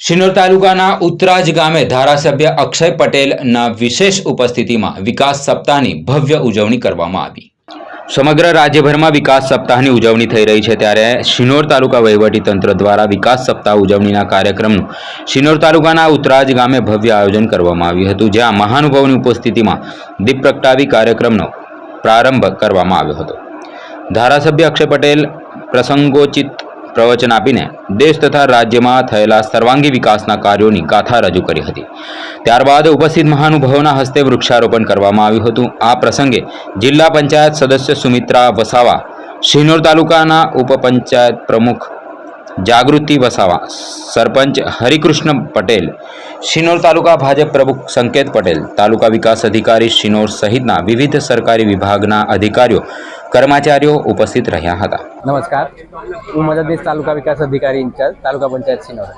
શિનોર તાલુકાના ઉત્તરાજ ગામે ધારાસભ્ય અક્ષય પટેલના વિશેષ ઉપસ્થિતિમાં વિકાસ સપ્તાહની ભવ્ય ઉજવણી કરવામાં આવી. સમગ્ર રાજ્યભરમાં વિકાસ સપ્તાહની ઉજવણી થઈ રહી છે ત્યારે શિનોર તાલુકા વહીવટીતંત્ર દ્વારા વિકાસ સપ્તાહ ઉજવણીના કાર્યક્રમનું શિનોર તાલુકાના ઉત્તરાજ ગામે ભવ્ય આયોજન કરવામાં આવ્યું હતું, જ્યાં મહાનુભાવની ઉપસ્થિતિમાં દીપ પ્રગટાવી કાર્યક્રમનો પ્રારંભ કરવામાં આવ્યો હતો. ધારાસભ્ય અક્ષય પટેલ પ્રસંગોચિત પ્રવચન આપીને દેશ તથા રાજ્યમાં થયેલા સર્વાંગી વિકાસના કાર્યોની ગાથા રજૂ કરી હતી. ત્યારબાદ ઉપસ્થિત મહાનુભાવોના હસ્તે વૃક્ષારોપણ કરવામાં આવ્યું હતું. આ પ્રસંગે જિલ્લા પંચાયત સદસ્ય સુમિત્રા વસાવા, શિનોર તાલુકાના ઉપપંચાયત પ્રમુખ જાગૃતિ વસાવા, સરપંચ હરિકૃષ્ણ પટેલ, શિનોર તાલુકા ભાજપ પ્રમુખ સંકેત પટેલ, તાલુકા વિકાસ અધિકારી શિનોર સહિતના વિવિધ સરકારી વિભાગના અધિકારીઓ કર્મચારીઓ ઉપસ્થિત રહ્યા હતા. નમસ્કાર. હું મદદનીશ તાલુકા વિકાસ અધિકારી ઇન્ચાર્જ, તાલુકા પંચાયત સિનોર.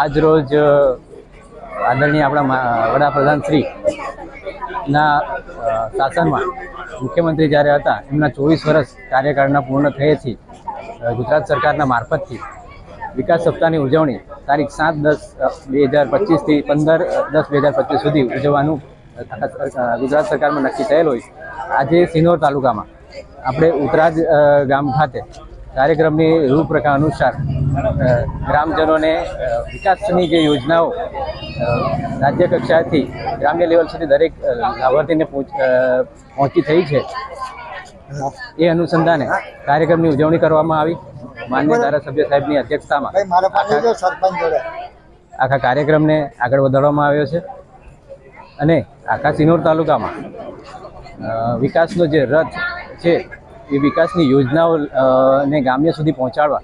આજ રોજ આદરણીય આપણા વડાપ્રધાન શ્રી ના શાસનમાં મુખ્યમંત્રી જ્યારે હતા, એમના ચોવીસ વર્ષ કાર્યકાળના પૂર્ણ થયેથી છે ગુજરાત સરકારના મારફતથી વિકાસ સપ્તાહની ઉજવણી તારીખ સાત દસ બે હજાર પચીસથી પંદર દસ બે હજાર પચીસ સુધી ઉજવવાનું ગુજરાત સરકારમાં નક્કી થયેલ હોય. આજે સિનોર તાલુકામાં આપણે ઉતરાજ ગામ ખાતે કાર્યક્રમની રૂપરેખા અનુસાર ગ્રામજનોને વિકાસની જે યોજનાઓ રાજ્ય કક્ષાથી ગ્રામ્ય લેવલ સુધી દરેક લાભાર્થીને પહોંચ- પહોંચી થઈ છે. એ અનુસંધાને કાર્યક્રમની ઉજવણી કરવામાં આવી. માન્ય ધારાસભ્ય સાહેબની અધ્યક્ષતામાં આખા કાર્યક્રમને આગળ વધારવામાં આવ્યો છે. અને આખા સિનોર તાલુકામાં વિકાસનો જે રથ છે એ વિકાસની યોજનાઓ ને ગામ્ય સુધી પહોંચાડવા